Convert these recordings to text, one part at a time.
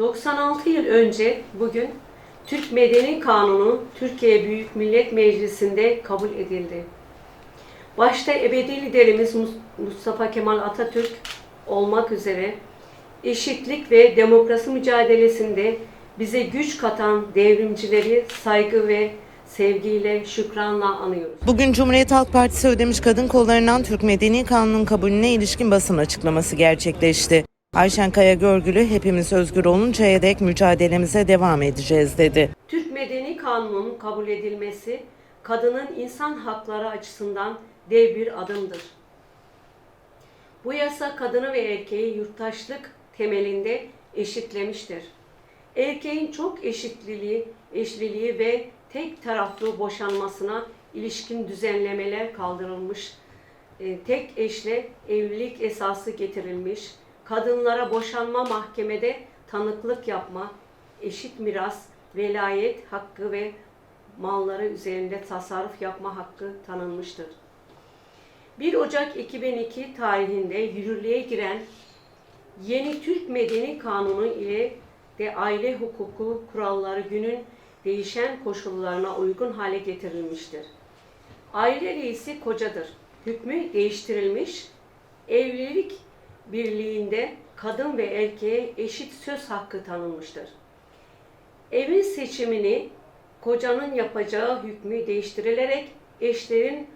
96 yıl önce bugün Türk Medeni Kanunu Türkiye Büyük Millet Meclisi'nde kabul edildi. Başta ebedi liderimiz Mus- Mustafa Kemal Atatürk olmak üzere eşitlik ve demokrasi mücadelesinde bize güç katan devrimcileri saygı ve sevgiyle, şükranla anıyoruz. Bugün Cumhuriyet Halk Partisi Ödemiş Kadın Kolları'ndan Türk Medeni Kanunu'nun kabulüne ilişkin basın açıklaması gerçekleşti. Ayşen Kaya Görgülü hepimiz özgür oluncaya dek mücadelemize devam edeceğiz dedi. Türk Medeni Kanunu'nun kabul edilmesi kadının insan hakları açısından dev bir adımdır. Bu yasa kadını ve erkeği yurttaşlık temelinde eşitlemiştir. Erkeğin çok eşitliliği, eşliliği ve tek taraflı boşanmasına ilişkin düzenlemeler kaldırılmış, e, tek eşle evlilik esası getirilmiş, kadınlara boşanma mahkemede tanıklık yapma, eşit miras, velayet hakkı ve malları üzerinde tasarruf yapma hakkı tanınmıştır. 1 Ocak 2002 tarihinde yürürlüğe giren yeni Türk Medeni Kanunu ile de aile hukuku kuralları günün değişen koşullarına uygun hale getirilmiştir. Aile reisi kocadır. Hükmü değiştirilmiş, evlilik birliğinde kadın ve erkeğe eşit söz hakkı tanınmıştır. Evin seçimini kocanın yapacağı hükmü değiştirilerek eşlerin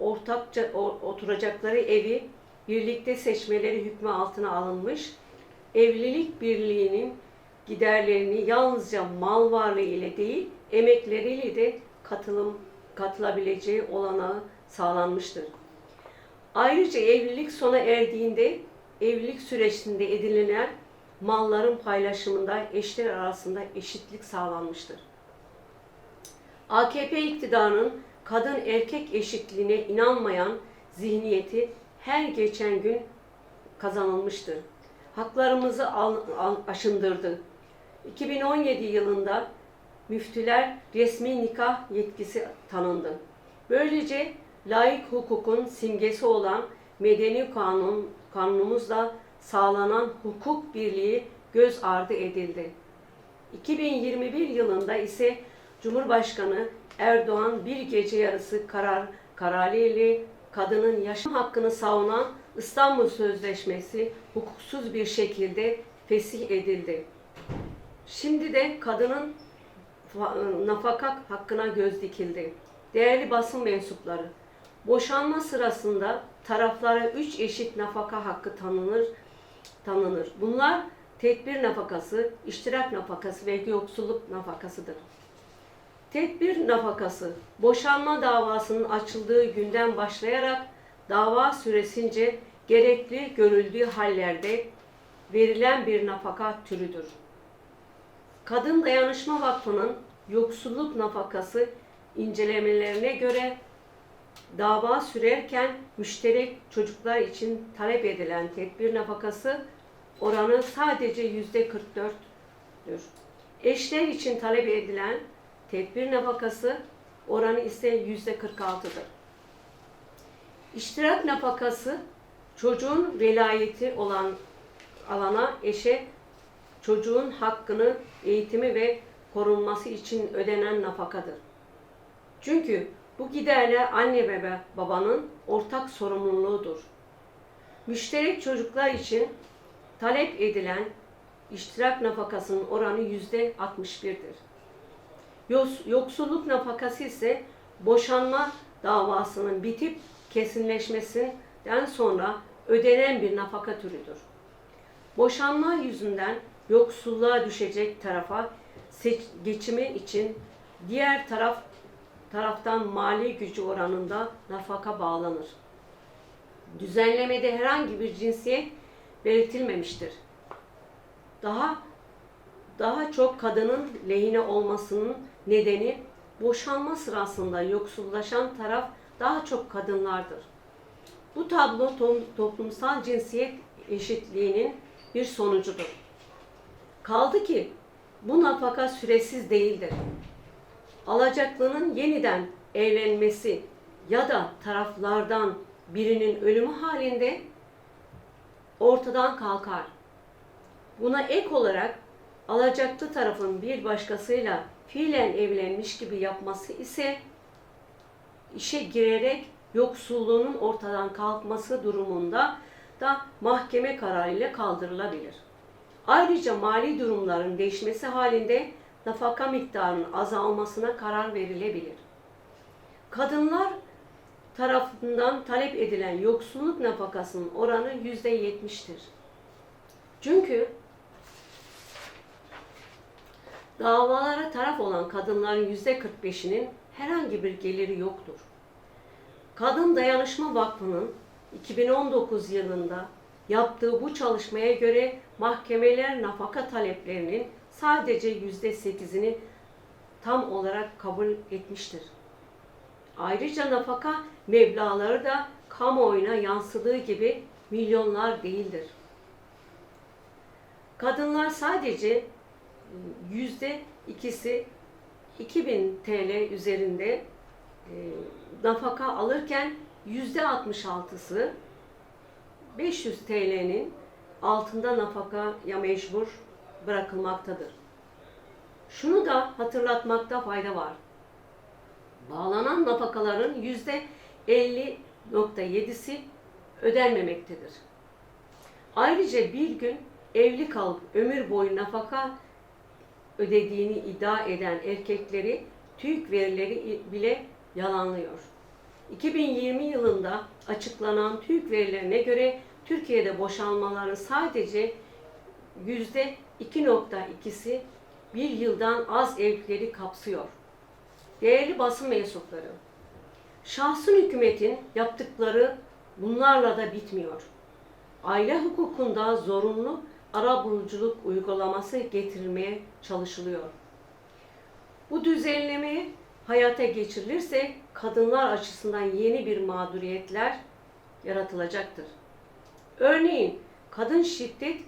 ortakça oturacakları evi birlikte seçmeleri hükmü altına alınmış. Evlilik birliğinin giderlerini yalnızca mal varlığı ile değil, emekleriyle de katılım katılabileceği olanağı sağlanmıştır. Ayrıca evlilik sona erdiğinde evlilik sürecinde edinilen malların paylaşımında eşler arasında eşitlik sağlanmıştır. AKP iktidarının kadın erkek eşitliğine inanmayan zihniyeti her geçen gün kazanılmıştır. Haklarımızı al, al- aşındırdı. 2017 yılında müftüler resmi nikah yetkisi tanındı. Böylece laik hukukun simgesi olan medeni kanun kanunumuzla sağlanan hukuk birliği göz ardı edildi. 2021 yılında ise Cumhurbaşkanı Erdoğan bir gece yarısı karar kararıyla kadının yaşam hakkını savunan İstanbul Sözleşmesi hukuksuz bir şekilde fesih edildi. Şimdi de kadının fa- nafaka hakkına göz dikildi. Değerli basın mensupları, boşanma sırasında taraflara üç eşit nafaka hakkı tanınır. tanınır. Bunlar tedbir nafakası, iştirak nafakası ve yoksulluk nafakasıdır. Tedbir nafakası, boşanma davasının açıldığı günden başlayarak dava süresince gerekli görüldüğü hallerde verilen bir nafaka türüdür. Kadın Dayanışma Vakfı'nın yoksulluk nafakası incelemelerine göre dava sürerken müşterek çocuklar için talep edilen tedbir nafakası oranı sadece yüzde 44'tür. Eşler için talep edilen tedbir nafakası oranı ise yüzde 46'dır. İştirak nafakası çocuğun velayeti olan alana eşe çocuğun hakkını eğitimi ve korunması için ödenen nafakadır. Çünkü bu giderler anne ve babanın ortak sorumluluğudur. Müşterek çocuklar için talep edilen iştirak nafakasının oranı yüzde 61'dir. Yos- Yoksulluk nafakası ise boşanma davasının bitip kesinleşmesinden sonra ödenen bir nafaka türüdür. Boşanma yüzünden yoksulluğa düşecek tarafa geçimi için diğer taraf taraftan mali gücü oranında nafaka bağlanır. Düzenlemede herhangi bir cinsiyet belirtilmemiştir. Daha daha çok kadının lehine olmasının nedeni boşanma sırasında yoksullaşan taraf daha çok kadınlardır. Bu tablo to- toplumsal cinsiyet eşitliğinin bir sonucudur. Kaldı ki bu nafaka süresiz değildir. Alacaklının yeniden evlenmesi ya da taraflardan birinin ölümü halinde ortadan kalkar. Buna ek olarak alacaklı tarafın bir başkasıyla fiilen evlenmiş gibi yapması ise işe girerek yoksulluğunun ortadan kalkması durumunda da mahkeme kararıyla kaldırılabilir. Ayrıca mali durumların değişmesi halinde nafaka miktarının azalmasına karar verilebilir. Kadınlar tarafından talep edilen yoksulluk nafakasının oranı yüzde yetmiştir. Çünkü davalara taraf olan kadınların yüzde 45'inin herhangi bir geliri yoktur. Kadın Dayanışma Vakfı'nın 2019 yılında yaptığı bu çalışmaya göre mahkemeler nafaka taleplerinin sadece yüzde sekizini tam olarak kabul etmiştir. Ayrıca nafaka meblağları da kamuoyuna yansıdığı gibi milyonlar değildir. Kadınlar sadece yüzde ikisi 2000 TL üzerinde e, nafaka alırken yüzde 66'sı 500 TL'nin altında nafakaya mecbur bırakılmaktadır. Şunu da hatırlatmakta fayda var. Bağlanan nafakaların yüzde 50.7'si ödenmemektedir. Ayrıca bir gün evli kalıp ömür boyu nafaka ödediğini iddia eden erkekleri TÜİK verileri bile yalanlıyor. 2020 yılında açıklanan TÜİK verilerine göre Türkiye'de boşanmaların sadece yüzde 2.2'si bir yıldan az evlilikleri kapsıyor. Değerli basın mensupları, şahsın hükümetin yaptıkları bunlarla da bitmiyor. Aile hukukunda zorunlu arabuluculuk uygulaması getirilmeye çalışılıyor. Bu düzenleme hayata geçirilirse kadınlar açısından yeni bir mağduriyetler yaratılacaktır. Örneğin kadın şiddet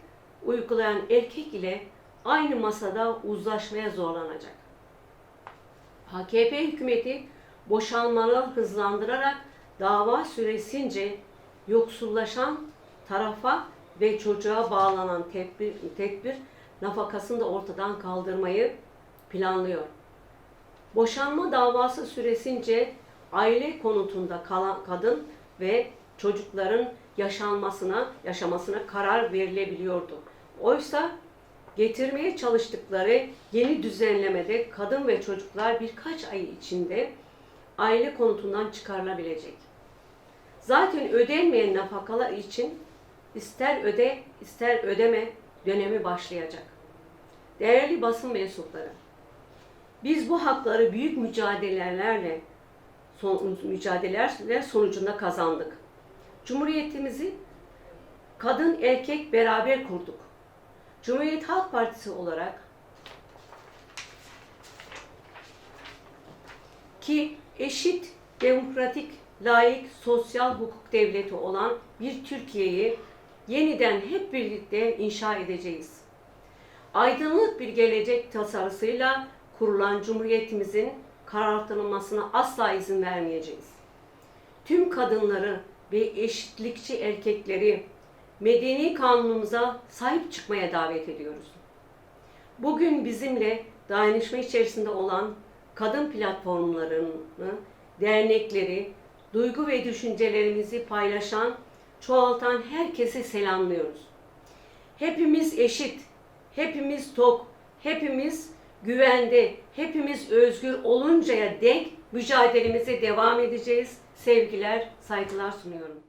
uygulayan erkek ile aynı masada uzlaşmaya zorlanacak. AKP hükümeti boşanmaları hızlandırarak dava süresince yoksullaşan tarafa ve çocuğa bağlanan tedbir, tedbir nafakasını da ortadan kaldırmayı planlıyor. Boşanma davası süresince aile konutunda kalan kadın ve çocukların yaşanmasına, yaşamasına karar verilebiliyordu. Oysa getirmeye çalıştıkları yeni düzenlemede kadın ve çocuklar birkaç ay içinde aile konutundan çıkarılabilecek. Zaten ödenmeyen nafakalar için ister öde ister ödeme dönemi başlayacak. Değerli basın mensupları, biz bu hakları büyük mücadelelerle son, mücadeleler sonucunda kazandık. Cumhuriyetimizi kadın erkek beraber kurduk. Cumhuriyet Halk Partisi olarak ki eşit, demokratik, layık, sosyal hukuk devleti olan bir Türkiye'yi yeniden hep birlikte inşa edeceğiz. Aydınlık bir gelecek tasarısıyla kurulan Cumhuriyetimizin karartılmasına asla izin vermeyeceğiz. Tüm kadınları ve eşitlikçi erkekleri medeni kanunumuza sahip çıkmaya davet ediyoruz. Bugün bizimle dayanışma içerisinde olan kadın platformlarını, dernekleri, duygu ve düşüncelerimizi paylaşan, çoğaltan herkesi selamlıyoruz. Hepimiz eşit, hepimiz tok, hepimiz güvende, hepimiz özgür oluncaya dek mücadelemize devam edeceğiz. Sevgiler, saygılar sunuyorum.